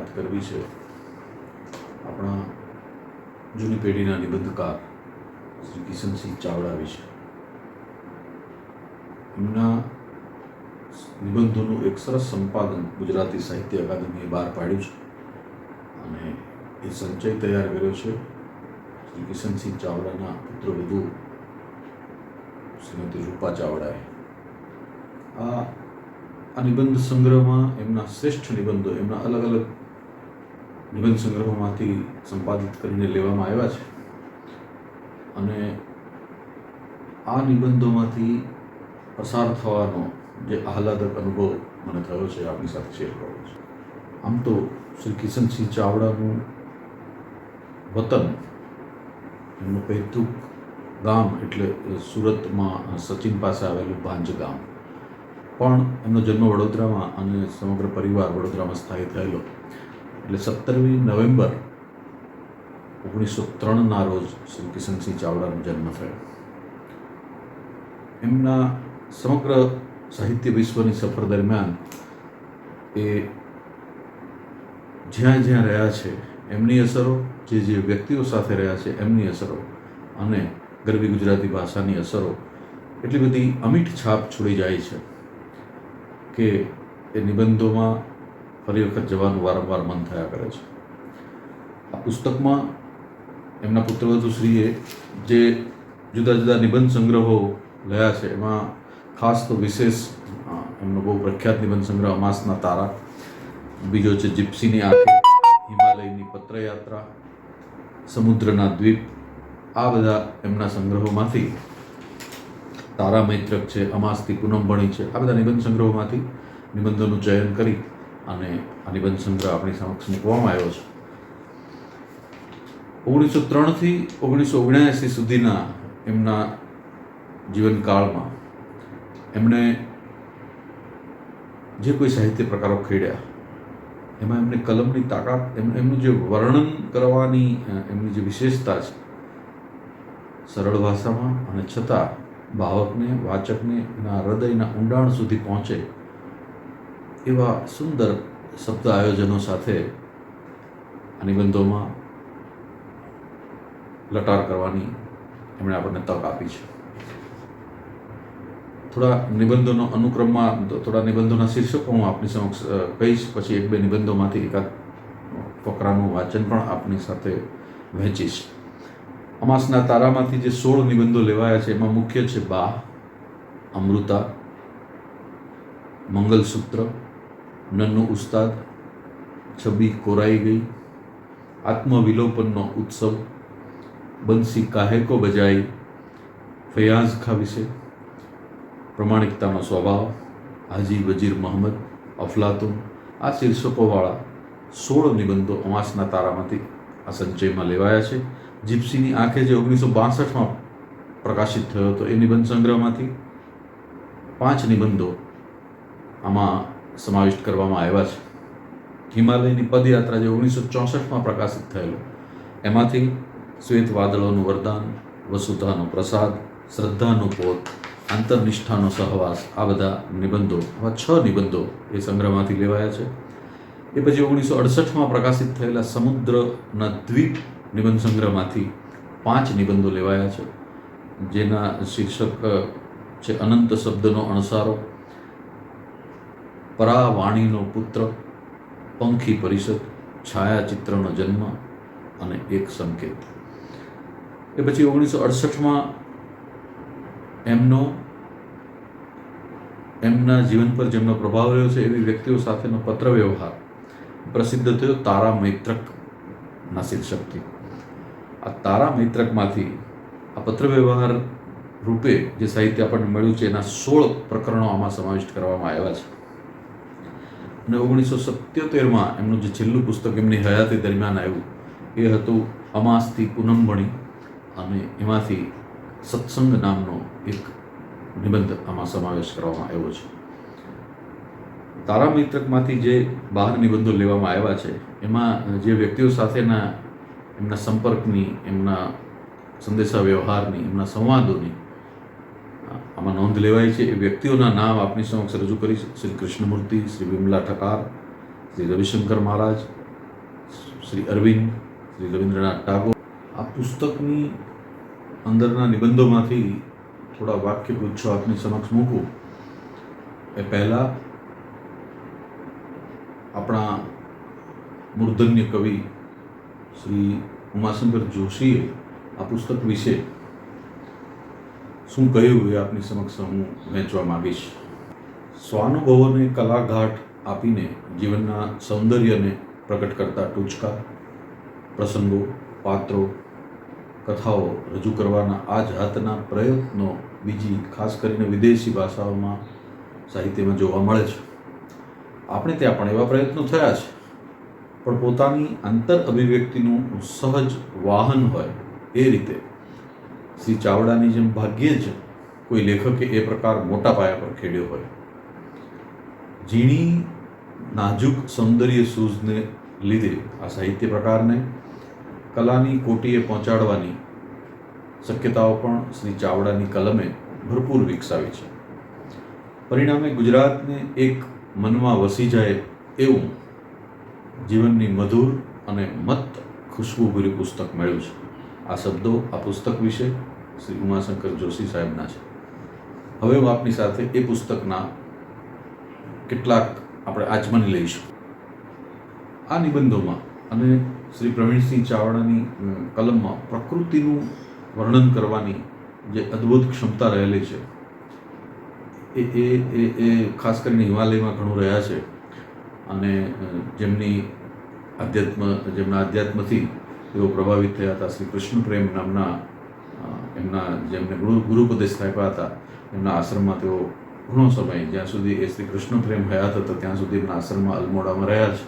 વાત કરવી છે. આપણા જૂની પેઢીના નિબંધકાર શ્રી કિશનસિંહ ચાવડા વિશે. એમના નિબંધોનું એક સરસ સંપાદન ગુજરાતી સાહિત્ય અકાદમીએ બહાર પાડ્યું છે. અને એ સંચય તૈયાર કર્યો છે શ્રી કિશનસિંહ ચાવડાના પુત્રવધુ શ્રીમતી રૂપા ચાવડાએ. આ આ નિબંધ સંગ્રહમાં એમના શ્રેષ્ઠ નિબંધો, એમના અલગ અલગ નિબંધ સંગ્રહોમાંથી સંપાદિત કરીને લેવામાં આવ્યા છે. અને આ નિબંધોમાંથી પસાર થવાનો જે આહલાદક અનુભવ મને થયો છે, આપની સાથે શેર કરવો છે. આમ તો શ્રી કિશનસિંહ ચાવડાનું વતન, એમનું પૈતૃક ગામ એટલે સુરતમાં સચિન પાસે આવેલું ભાંજ ગામ. પણ એમનો જન્મ વડોદરામાં અને સમગ્ર પરિવાર વડોદરામાં સ્થાયી થયેલો. એટલે સત્તરમી નવેમ્બર ઓગણીસો ત્રણના રોજ શ્રી કિશનસિંહ ચાવડાનો જન્મ થયો. એમના સમગ્ર સાહિત્ય વિશ્વની સફર દરમિયાન એ જ્યાં જ્યાં રહ્યા છે, એમની અસરો, જે જે વ્યક્તિઓ સાથે રહ્યા છે, એમની અસરો અને ગરવી ગુજરાતી ભાષાની અસરો, એટલી બધી અમીઠ છાપ છોડી જાય છે કે એ નિબંધોમાં ફરી વખત જવાનું વારંવાર મન થયા કરે છે. આ પુસ્તકમાં એમના પુત્રવધુશ્રીએ જે જુદા જુદા નિબંધ સંગ્રહો લયા છે, એમાં ખાસ તો વિશેષ એમનો બહુ પ્રખ્યાત નિબંધ સંગ્રહ અમાસના તારા, બીજો છે જીપ્સીની આંખે હિમાલયની પત્રયાત્રા, સમુદ્રના દ્વીપ, આ બધા એમના સંગ્રહોમાંથી તારા મૈત્રક છે, અમાસથી પૂનમભણી છે, આ બધા નિબંધ સંગ્રહોમાંથી નિબંધોનું ચયન કરી અને આ નિબંધ સંગ્રહ આપણી સમક્ષ મૂકવામાં આવ્યો છે. ઓગણીસો ત્રણથી ઓગણીસો ઓગણ્યાસી સુધીના એમના જીવનકાળમાં એમણે જે કોઈ સાહિત્ય પ્રકારો ખેડ્યા, એમાં એમને કલમની તાકાત, એમ, એમનું જે વર્ણન કરવાની એમની જે વિશેષતા છે, સરળ ભાષામાં અને છતાં ભાવકને વાચકને એના હૃદયના ઊંડાણ સુધી પહોંચે એવા સુંદર શબ્દ આયોજનો સાથે આ નિબંધોમાં લટાર કરવાની એમણે આપણને તક આપી છે. થોડા નિબંધોનો અનુક્રમમાં, થોડા નિબંધોના શીર્ષકો હું આપની સમક્ષ કહીશ. પછી એક બે નિબંધોમાંથી એકાદ ફકરાનું વાંચન પણ આપની સાથે વહેંચીશ. અમાસના તારામાંથી જે સોળ નિબંધો લેવાયા છે, એમાં મુખ્ય છે બા, અમૃતા, મંગલસૂત્ર નન્નુ ઉસ્તાદ, છબી કોરાઈ ગઈ. આત્મવિલોપનનો ઉત્સવ, બંસી કાહેકો બજાઈ, ફયાઝ ખા વિશે પ્રમાણિકતાનો સ્વભાવ, હાજી વજીર મહંમદ, અફલાતુન, આ શીર્ષકોવાળા સોળ નિબંધો અમાસના તારામાંથી આ સંચયમાં લેવાયા છે. જીપ્સીની આંખે જે ઓગણીસો બાસઠમાં પ્રકાશિત થયો હતો એ નિબંધ સંગ્રહમાંથી પાંચ નિબંધો આમાં સમાવિષ્ટ કરવામાં આવ્યા છે. હિમાલયની પદયાત્રા જે ઓગણીસો ચોસઠમાં પ્રકાશિત થયેલો, એમાંથી શ્વેત વાદળોનું વરદાન, વસુધાનો પ્રસાદ, શ્રદ્ધાનો પોત, આંતરનિષ્ઠાનો સહવાસ, આ બધા નિબંધો, આવા છ નિબંધો એ સંગ્રહમાંથી લેવાયા છે. એ પછી ઓગણીસો અડસઠમાં પ્રકાશિત થયેલા સમુદ્રના દ્વીપ નિબંધ સંગ્રહમાંથી પાંચ નિબંધો લેવાયા છે. જેના શીર્ષક છે અનંત શબ્દનો અણસારો પરાવાણીનો પુત્ર, પંખી પરિષદ, છાયાચિત્રનો જન્મ અને એક સંકેત. એ પછી ઓગણીસો અડસઠમાં એમનો, એમના જીવન પર જેમનો પ્રભાવ રહ્યો છે, એવી વ્યક્તિઓ સાથેનો પત્ર વ્યવહાર પ્રસિદ્ધ થયો તારા મૈત્રકના શીર્ષકથી. આ તારા મૈત્રકમાંથી આ પત્ર વ્યવહાર રૂપે જે સાહિત્ય આપણને મળ્યું છે, એના સોળ પ્રકરણો આમાં સમાવિષ્ટ કરવામાં આવ્યા છે. અને ઓગણીસો સત્યોતેરમાં એમનું જે છેલ્લું પુસ્તક એમની હયાતી દરમિયાન આવ્યું, એ હતું અમાસથી પૂનમભણી અને એમાંથી સત્સંગ નામનો એક નિબંધ આમાં સમાવેશ કરવામાં આવ્યો છે. તારા મિત્રકમાંથી જે બહાર નિબંધો લેવામાં આવ્યા છે, એમાં જે વ્યક્તિઓ સાથેના એમના સંપર્કની, એમના સંદેશા વ્યવહારની એમના સંવાદોની આમાં નોંધ લેવાય છે એ વ્યક્તિઓના નામ આપની સમક્ષ રજૂ કરી શ્રી કૃષ્ણમૂર્તિ, શ્રી વિમલા ઠકાર શ્રી રવિશંકર મહારાજ, શ્રી અરવિંદ, શ્રી રવિન્દ્રનાથ ટાગોર. આ પુસ્તકની અંદરના નિબંધોમાંથી થોડા વાક્ય ગુચ્છો આપની સમક્ષ મૂકું. એ પહેલાં આપણા મૂર્ધન્ય કવિ શ્રી ઉમાશંકર જોશીએ આ પુસ્તક વિશે શું કહ્યું એ આપની સમક્ષ હું વહેંચવા માગીશ? સ્વાનુભવોને કલાઘાટ આપીને જીવનના સૌંદર્યને પ્રગટ કરતા ટૂચકા, પ્રસંગો, પાત્રો, કથાઓ રજૂ કરવાના આ જાતના પ્રયત્નો બીજી ખાસ કરીને વિદેશી ભાષાઓમાં સાહિત્યમાં જોવા મળે છે. આપણે ત્યાં પણ એવા પ્રયત્નો થયા છે. પણ પોતાની આંતર અભિવ્યક્તિનું સહજ વાહન હોય એ રીતે શ્રી ચાવડાની જેમ ભાગ્યે જ કોઈ લેખકે એ પ્રકાર મોટા પાયા પર ખેડ્યો હોય. ઝીણી, નાજુક સૌંદર્ય સૂઝને લીધે આ સાહિત્ય પ્રકારને કલાની કોટીએ પહોંચાડવાની શક્યતાઓ પણ શ્રી ચાવડાની કલમે ભરપૂર વિકસાવી છે. પરિણામે ગુજરાતને એક મનમાં વસી જાય એવું જીવનની મધુર અને મત ખુશ્બુભરી પુસ્તક મળ્યું છે. આ શબ્દો આ પુસ્તક વિશે શ્રી ઉમાશંકર જોશી સાહેબના છે. હવે હું આપની સાથે એ પુસ્તકના કેટલાક આપણે આચમની લઈશું. આ નિબંધોમાં અને શ્રી પ્રવીણસિંહ ચાવડાની કલમમાં પ્રકૃતિનું વર્ણન કરવાની જે અદ્ભુત ક્ષમતા રહેલી છે, એ એ એ એ ખાસ કરીને હિમાલયમાં ઘણું રહ્યા છે. અને જેમની આધ્યાત્મ, જેમના આધ્યાત્મથી તેઓ પ્રભાવિત થયા હતા. શ્રી કૃષ્ણ પ્રેમ નામના એમના જેમને ગુરુ, ગુરુપદેશ આપ્યા હતા, એમના આશ્રમમાં તેઓ ઘણો સમય, જ્યાં સુધી એ શ્રી કૃષ્ણ પ્રેમ હયાત હતો ત્યાં સુધી એમના આશ્રમમાં અલમોડામાં રહ્યા છે.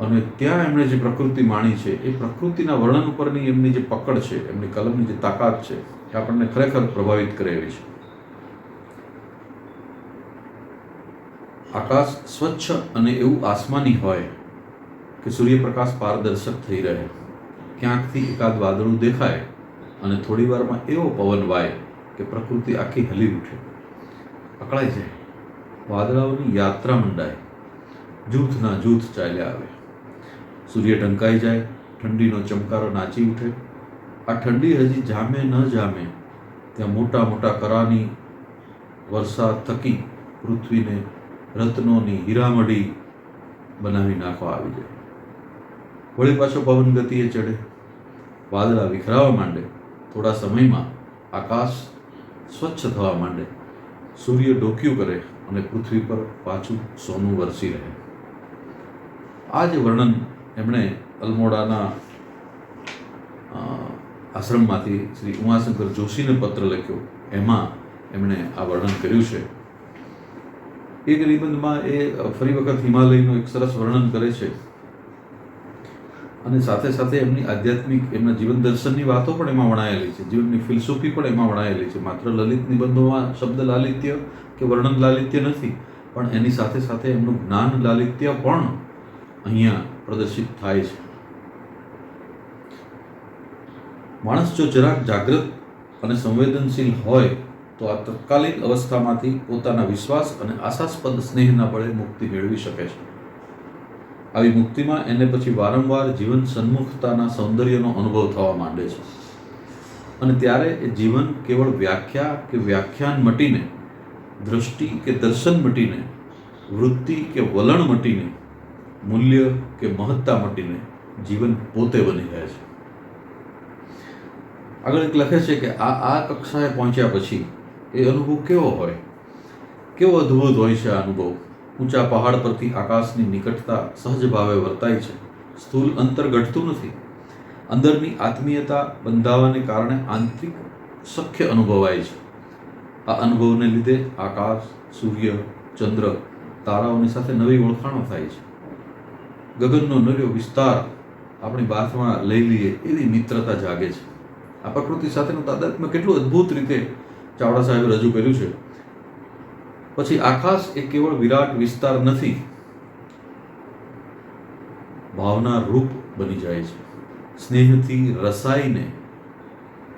અને ત્યાં એમણે જે પ્રકૃતિ માણી છે, એ પ્રકૃતિના વર્ણન ઉપરની એમની જે પકડ છે, એમની કલમની જે તાકાત છે, એ આપણને ખરેખર પ્રભાવિત કરે એવી છે. આકાશ સ્વચ્છ અને એવું આસમાની હોય કે સૂર્યપ્રકાશ પારદર્શક થઈ રહે. ક્યાંકથી એકાદ વાદળું દેખાય અને થોડી વારમાં એવો પવન વાય કે પ્રકૃતિ આખી હલી ઉઠે. અકળાઈ જાય. વાદળાઓની યાત્રા મંડાય. જૂથના જૂથ ચાલ્યા આવે. સૂર્ય ઢંકાઈ જાય, ઠંડીનો ચમકારો નાચી ઉઠે. આ ઠંડી હજી જામે ન જામે, ત્યાં મોટા મોટા કરાની વરસાદ થકી પૃથ્વીને રત્નોની હીરામઢી બનાવી નાખવા આવી જાય. વળી પાછો પવન ગતિએ ચડે. વાદળા વિખરાવા માંડે. થોડા સમયમાં આકાશ સ્વચ્છ થવા માંડે. સૂર્ય ડોક્યું કરે અને પૃથ્વી પર પાછું સોનું વરસી રહે. આ જે વર્ણન એમણે અલમોડાના આશ્રમમાંથી શ્રી ઉમાશંકર જોશીને પત્ર લખ્યો. એમાં એમણે આ વર્ણન કર્યું છે. એક નિબંધમાં એ ફરી વખત હિમાલયનું એક સરસ વર્ણન કરે છે. અને સાથે સાથે એમની આધ્યાત્મિક, એમના જીવન દર્શનની વાતો પણ એમાં વણાયેલી છે. જીવનની ફિલસૂફી પણ એમાં વણાયેલી છે. માત્ર લલિત નિબંધોમાં શબ્દ લાલિત્ય કે વર્ણન લાલિત્ય નથી, પણ એની સાથે સાથે એમનું જ્ઞાન લાલિત્ય પણ અહીંયા પ્રદર્શિત થાય છે. માણસ જો જરાક જાગૃત અને સંવેદનશીલ હોય, તો આ તત્કાલીન અવસ્થામાંથી પોતાના વિશ્વાસ અને આશાસ્પદ સ્નેહના બળે મુક્તિ મેળવી શકે છે. આવી મુક્તિમાં એને પછી વારંવાર જીવન સન્મુખતાના સૌંદર્યનો અનુભવ થવા માંડે છે. અને ત્યારે એ જીવન કેવળ વ્યાખ્યા કે વ્યાખ્યાન મટીને દૃષ્ટિ કે દર્શન મટીને, વૃત્તિ કે વલણ મટીને, મૂલ્ય કે મહત્તા મટીને જીવન પોતે બની જાય છે. આગળ એક લખે છે કે આ આ કક્ષાએ પહોંચ્યા પછી એ અનુભવ કેવો હોય? કેવો અદ્ભુત હોય છે આ અનુભવ? ઊંચા પહાડ પરથી આકાશની નિકટતા સહજ ભાવે વર્તાય છે. સ્થૂલ અંતર ઘટતું નથી. અંદરની આત્મીયતા બંધાવાને કારણે આંતરિક સખ્ય અનુભવાય છે. આ અનુભવને લીધે આકાશ, સૂર્ય, ચંદ્ર તારાઓની સાથે નવી ઓળખાણો થાય છે. ગગનનો નવ્યો વિસ્તાર આપણી બાથમાં લઈ લઈએ એવી મિત્રતા જાગે છે. આ પ્રકૃતિ સાથેનું તાદાત્મ્ય કેટલું અદ્ભુત રીતે ચાવડા સાહેબે રજૂ કર્યું છે. પછી આકાશ એ કેવળ વિરાટ વિસ્તાર નથી. ભાવના રૂપ બની જાય છે. સ્નેહથી રસાઈને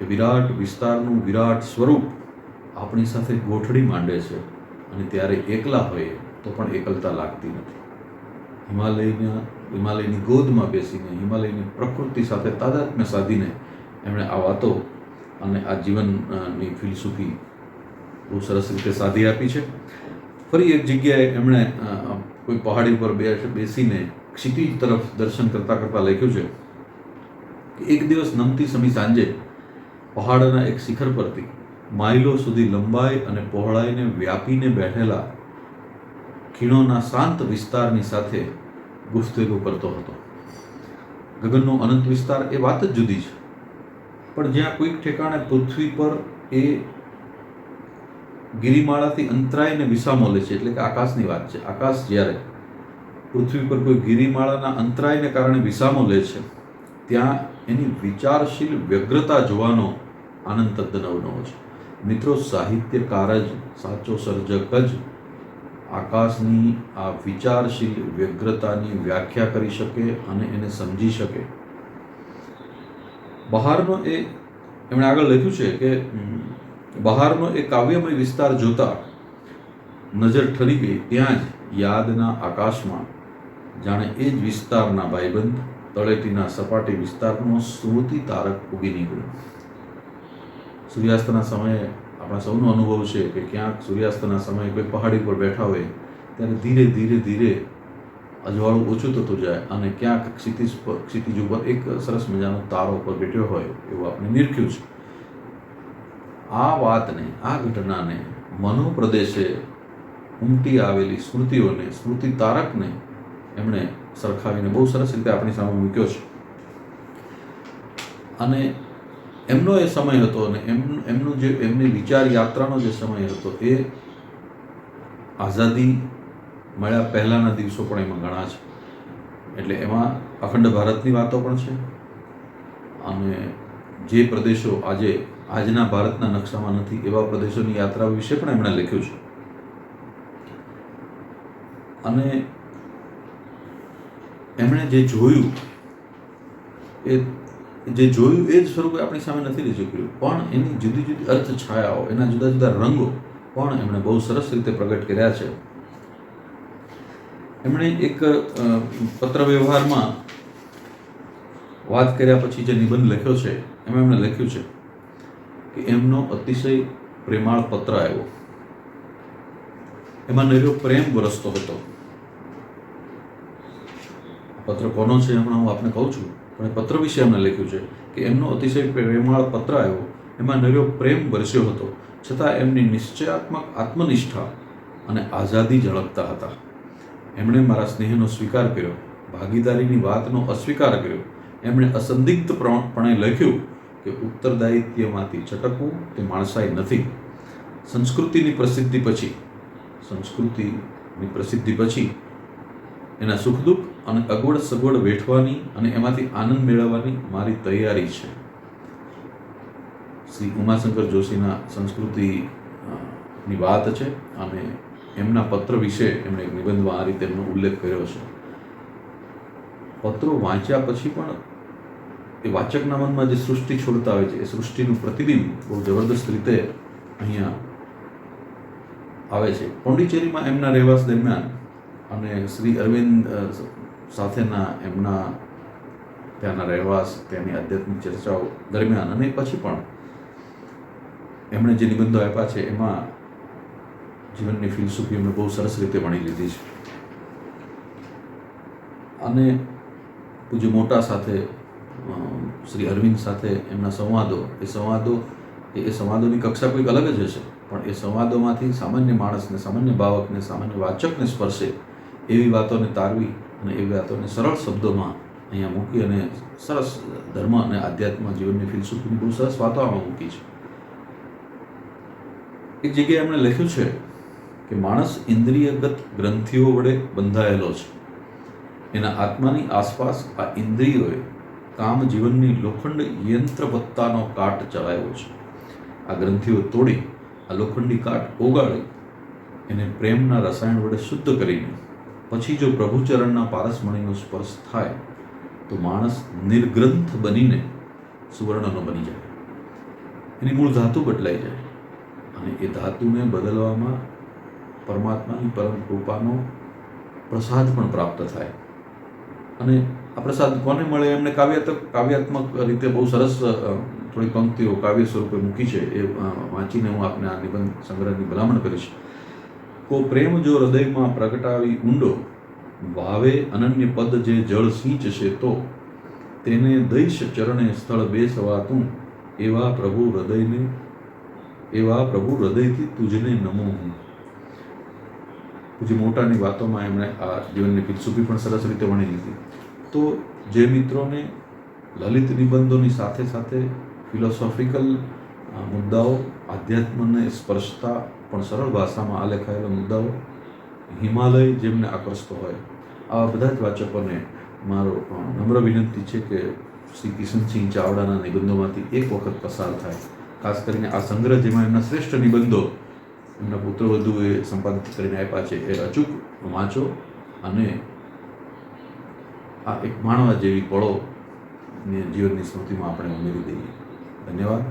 એ વિરાટ વિસ્તારનું વિરાટ સ્વરૂપ આપણી સાથે ગોઠડી માંડે છે અને ત્યારે એકલા હોઈએ તો પણ એકલતા લાગતી નથી. હિમાલયના, હિમાલયની ગોદમાં બેસીને, હિમાલયની પ્રકૃતિ સાથે તાદાત્મ્ય સાધીને એમણે આ વાતો અને આ જીવનની ફિલસૂફી બહુ સરસ રીતે સાધી આપી છે. ફરી એક જગ્યાએ એમણે કોઈ પહાડી ઉપર બે, બેસીને ક્ષિતિજ તરફ દર્શન કરતાં કરતાં લખ્યું છે એક દિવસ નમતી સમી સાંજે પહાડના એક શિખર પરથી માઇલો સુધી લંબાઈ અને પહોળાઈને વ્યાપીને બેઠેલા ખીણોના શાંત વિસ્તારની સાથે ગુફ્તગુ કરતો હતો. ગગનનો અનંત વિસ્તાર એ વાત જ જુદી છે. પણ જ્યાં કોઈક ઠેકાણે પૃથ્વી પર એ ગિરિમાળાથી અંતરાયને વિસામો લે છે, એટલે કે આકાશની વાત છે. આકાશ જ્યારે પૃથ્વી પર કોઈ ગિરિમાળાના અંતરાયને કારણે વિસામો લે છે, ત્યાં એની વિચારશીલ વ્યગ્રતા જોવાનો આનંદ તદ્દન અવનવો છે. મિત્રો, સાહિત્યકાર જ, સાચો સર્જક જ આકાશની આ વિચારશીલ વ્યગ્રતાની વ્યાખ્યા કરી શકે અને એને સમજી શકે. બહારનો એ એમણે આગળ લખ્યું છે કે બહારનો એ કાવ્યમય વિસ્તાર જોતા નજર ઠરી ગઈ. ત્યાં જ યાદના આકાશમાં જાણે એ જ વિસ્તારના ભાઈબંધ તળેટીના સપાટી વિસ્તારનો સ્મૃતિ તારક ઉગી નીકળ્યો. સૂર્યાસ્તના સમયે આપણા સૌનો અનુભવ છે કે ક્યાંક સૂર્યાસ્તના સમયે કોઈ પહાડી પર બેઠા હોય, ત્યારે ધીરે ધીરે ધીરે અજવાળું ઓછું થતું જાય અને ક્યાંક ક્ષિતિજ ક્ષિતિજ ઉપર એક સરસ મજાનો તારો પર બેઠ્યો હોય એવું આપણે નિરખ્યું છે. આ વાતને, આ ઘટનાને મનોપ્રદેશે ઉમટી આવેલી સ્મૃતિઓને, સ્મૃતિ તારકને એમણે સરખાવીને બહુ સરસ રીતે આપણી સામે મૂક્યો છે. અને એમનો એ સમય હતો અને એમ, એમનું જે, એમની વિચાર યાત્રાનો જે સમય હતો એ આઝાદી મળ્યા પહેલાંના દિવસો પણ એમાં ઘણા છે. એટલે એમાં અખંડ ભારતની વાતો પણ છે. અને જે પ્રદેશો આજે આજના ભારતના નકશામાં નથી, એવા પ્રદેશોની યાત્રા વિશે પણ એમણે લખ્યું છે. અને એમણે જે જોયું, એ, જે જોયું એ જ સ્વરૂપે આપણી સામે નથી રજૂ કર્યું પણ એની જુદી જુદી અર્થ છાયાઓ એના જુદા જુદા રંગો પણ એમણે બહુ સરસ રીતે પ્રગટ કર્યા છે. એમણે એક પત્ર વ્યવહારમાં વાત કર્યા પછી જે નિબંધ લખ્યો છે, એમાં એમણે લખ્યું છે એમનો અતિશય પ્રેમાળ પત્ર આવ્યો. એમાં નર્યો પ્રેમ વરસતો હતો. પત્ર કોનો છે હમણાં હું આપને કહું છું, પણ પત્ર વિશે એમણે લખ્યું છે કે એમનો અતિશય પ્રેમાળ પત્ર આવ્યો, એમાં નર્યો પ્રેમ વરસ્યો હતો, છતાં એમની નિશ્ચયાત્મક આત્મનિષ્ઠા અને આઝાદી ઝળકતા હતા. એમણે મારા સ્નેહનો સ્વીકાર કર્યો, ભાગીદારીની વાતનો અસ્વીકાર કર્યો, એમણે અસંદિગ્ધપણે લખ્યું કે ઉત્તરદાયિત્વમાંથી છટકવું તે માણસાઈ નથી. સંસ્કૃતિની પ્રસિદ્ધિ પછી, સંસ્કૃતિની પ્રસિદ્ધિ પછી એના સુખ દુઃખ અને અગવડ સગવડ વેઠવાની અને એમાંથી આનંદ મેળવવાની મારી તૈયારી છે. શ્રી ઉમાશંકર જોશીના સંસ્કૃતિ ની વાત છે અને એમના પત્ર વિશે એમણે એક નિબંધમાં આ રીતે એમનો ઉલ્લેખ કર્યો છે. પત્રો વાંચ્યા પછી પણ એ વાચકના મનમાં જે સૃષ્ટિ છોડતા હોય છે, એ સૃષ્ટિનું પ્રતિબિંબ બહુ જબરદસ્ત રીતે અહીંયા આવે છે. પોંડિચેરીમાં એમના રહેવાસ દરમિયાન અને શ્રી અરવિંદ સાથેના એમના ત્યાંના રહેવાસ, ત્યાંની આધ્યાત્મિક ચર્ચાઓ દરમિયાન અને પછી પણ એમણે જે નિબંધો આપ્યા છે, એમાં જીવનની ફિલસૂફી એમણે બહુ સરસ રીતે વણી લીધી છે. અને પૂજ્ય મોટા સાથે શ્રી અરવિંદ સાથે એમના સંવાદો, એ સંવાદો એ સંવાદોની કક્ષા કોઈક અલગ જ હશે. પણ એ સંવાદોમાંથી સામાન્ય માણસને, સામાન્ય ભાવકને, સામાન્ય વાચકને સ્પર્શે એવી વાતોને તારવી અને એવી વાતોને સરળ શબ્દોમાં અહીંયા મૂકી અને સરસ ધર્મ અને આધ્યાત્મ જીવનની ફિલસૂફીની બહુ સરસ વાતો આમાં મૂકી છે. એક જગ્યાએ એમણે લખ્યું છે કે માણસ ઇન્દ્રિયગત ગ્રંથિઓ વડે બંધાયેલો છે. એના આત્માની આસપાસ આ ઇન્દ્રિયોએ કામ જીવનની લોખંડ યંત્રવત્તાનો કાટ ચલાવ્યો છે. આ ગ્રંથિઓ તોડી, આ લોખંડી કાટ ઓગાળી, એને પ્રેમના રસાયણ વડે શુદ્ધ કરીને, પછી જો પ્રભુચરણના પારસમણીનો સ્પર્શ થાય, તો માણસ નિર્ગ્રંથ બનીને સુવર્ણનો બની જાય. એની મૂળ ધાતુ બદલાઈ જાય અને એ ધાતુને બદલવામાં પરમાત્માની પરમ કૃપાનો પ્રસાદ પણ પ્રાપ્ત થાય. અને આ પ્રસાદ કોને મળે એમને કાવ્યાત્મક કાવ્યાત્મક રીતે બહુ સરસ થોડી પંક્તિઓ કાવ્ય સ્વરૂપે મૂકી છે એ વાંચીને હું આપને આ નિબંધ સંગ્રહની ભલામણ કરીશ. કો પ્રેમ જો હૃદયમાં પ્રગટાવી ઊંડો ભાવે અનન્ય પદ જે જળ સિંચશે તો. તેને દૈશ ચરણે સ્થળ બેસવાતું, એવા પ્રભુ હૃદયને, એવા પ્રભુ હૃદયથી તુજને નમો હું. જે મોટાની વાતોમાં એમણે આ જીવનની ફિલસુફી પણ સરસ રીતે વણી લીધી. તો જે મિત્રોને લલિત નિબંધોની સાથે સાથે ફિલોસોફિકલ મુદ્દાઓ આધ્યાત્મને સ્પર્શતા પણ સરળ ભાષામાં આલેખાયેલા મુદ્દાઓ, હિમાલય જેમને આકર્ષતો હોય, આવા બધા જ વાચકોને મારો નમ્ર વિનંતી છે કે શ્રી કિશનસિંહ ચાવડાના નિબંધોમાંથી એક વખત પસાર થાય. ખાસ કરીને આ સંગ્રહ જેમાં એમના શ્રેષ્ઠ નિબંધો એમના પુત્રવધુએ સંપાદિત કરીને આપ્યા છે એ અચૂક વાંચો અને આ એક માણવા જેવી પળો જીવનની સ્મૃતિમાં આપણે ઉમેરી દઈએ. ધન્યવાદ.